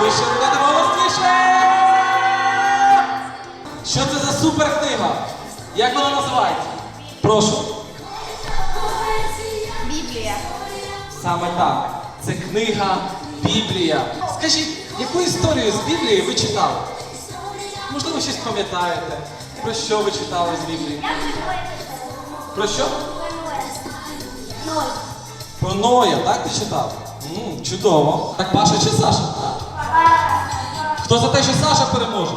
вище, рука голосніше! Що це за суперкнига? Як вона називається? Прошу. Біблія. Саме так. Це книга Біблія. Скажіть, яку історію з Біблії ви читали? Можливо, щось пам'ятаєте? Про що ви читали з Біблії? Про що? Про Ноя, так ти читав? м чудово. Так Паша чи Саша? Хто за те, що Саша переможе?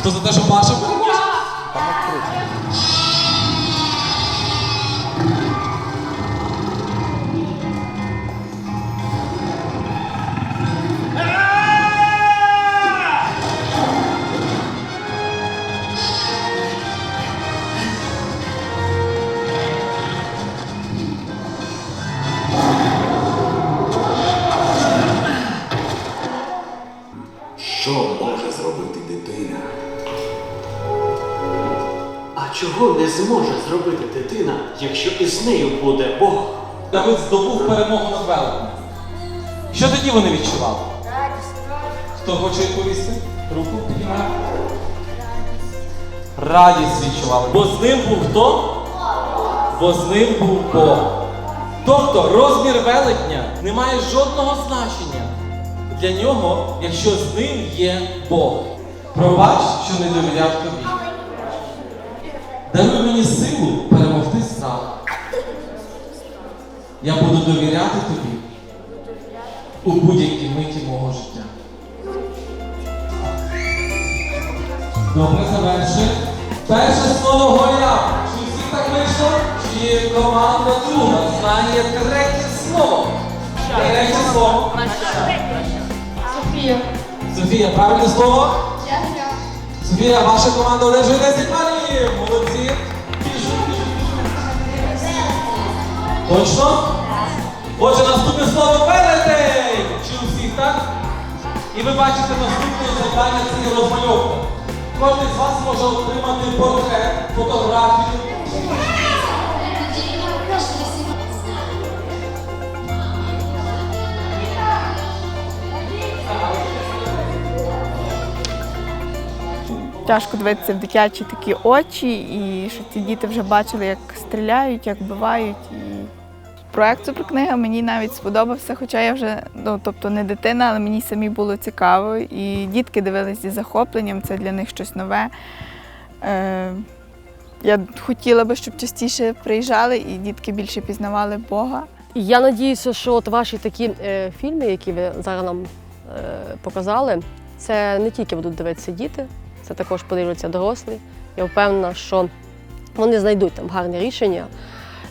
Хто за те, що Паша переможе? Що може зробити дитина? А чого не зможе зробити дитина, якщо із нею буде Бог? Давид здобув перемогу над великом. Що тоді вони відчували? Хто хоче відповісти? Руку піднімає. Радість відчували. Бо з ним був хто? Бо з ним був Бог. Тобто розмір велетня не має жодного значення для нього, якщо з ним є Бог. Пробач, що не довіряв тобі. Даруй мені силу перемогти страх. Я буду довіряти тобі у будь-якій миті мого життя. Добре, заверши. Перше слово Гоя. Чи всі так вийшло? Чи команда друга знає третє слово? Третє слово. Софія. Правильне слово? Софія, ваша команда одержує 10 балів. Молодці. Точно? Отже, наступне слово велетень. Чи у всіх так? І ви бачите наступне завдання це розмальовка. Кожен з вас може отримати портрет, фотографію. Тяжко дивитися в дитячі такі очі, і що ці діти вже бачили, як стріляють, як вбивають. І проект суперкнига мені навіть сподобався, хоча я вже ну, тобто не дитина, але мені самі було цікаво. І дітки дивились зі захопленням, це для них щось нове. Е, я хотіла би, щоб частіше приїжджали і дітки більше пізнавали Бога. Я надіюся, що от ваші такі е, фільми, які ви зараз нам е, показали, це не тільки будуть дивитися діти, це також подивляться дорослі. Я впевнена, що вони знайдуть там гарне рішення.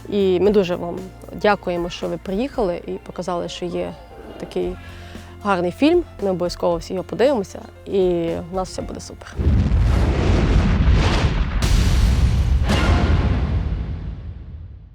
І ми дуже вам дякуємо, що ви приїхали і показали, що є такий гарний фільм. Ми обов'язково всі його подивимося, і в нас все буде супер.